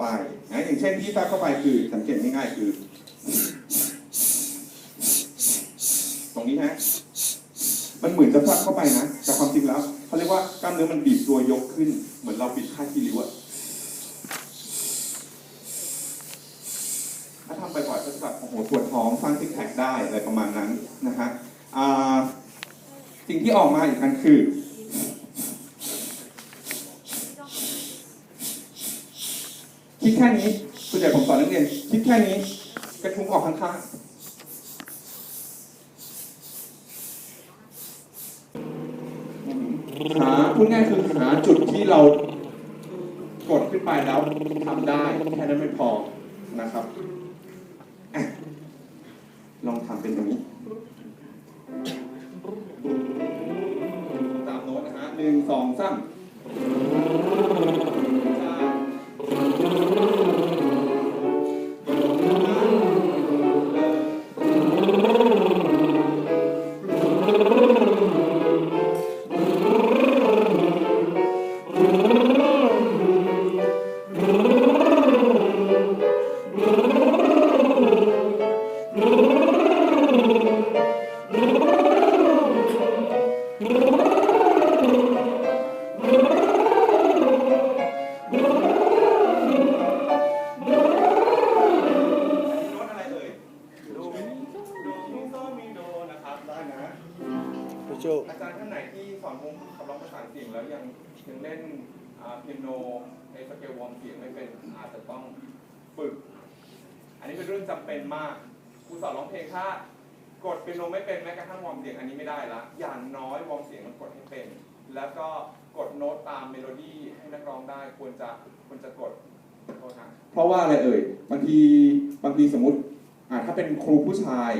ไปนะอย่างเช่นที่แทรกเข้าไปคือสังเกตง่ายๆคือ ตรงนี้ฮะมันเหมือนจะแทรกเข้าไปนะแต่ความจริงแล้วเขาเรียกว่ากล้ามเนื้อมันบีบตัวยกขึ้น เหมือนเราปิดค่าคีริ้วอะถ้าทำบ่อยๆก็จะแบบโอ้โหปวดท้องสร้างซิกแพคได้อะไรประมาณนั้นนะฮะสิ่งที่ออกมาอีกอันคือ คิดแค่นี้ส่วนใหญ่ผมสอนนักเรียนคิดแค่นี้ กระทุ้งออกข้างๆหาพูดง่ายคือหาจุดที่เรากดขึ้นไปแล้วทำได้แค่นั้นไม่พอนะครับอลองทำเป็นตรงนี้ ตามโน้ตนะฮะหนึ่งสองสาม อาจารย์ท่านไหนที่สอนวงขับร้องประสานเสียงแล้วยังยังเล่นอ่าเปียโนในสเกลวอร์มเสียงไม่เป็นอาจจะต้องฝึก อันนี้เป็นเรื่องจำเป็นมากครูสอนร้องเพลงถ้า กดเป็นโนไม่เป็นแม้กระทั่งวอร์มเสียงอันนี้ไม่ได้ละอย่างน้อยวอร์มเสียงมันกดให้เป็น แล้วก็กดโน้ตตามเมโลดี้ให้นักร้องได้ควรจะควรจะกดโทษนะ เพราะว่าอะไรเอ่ยบางทีบางทีสมมติอ่าถ้าเป็นครูผู้ชาย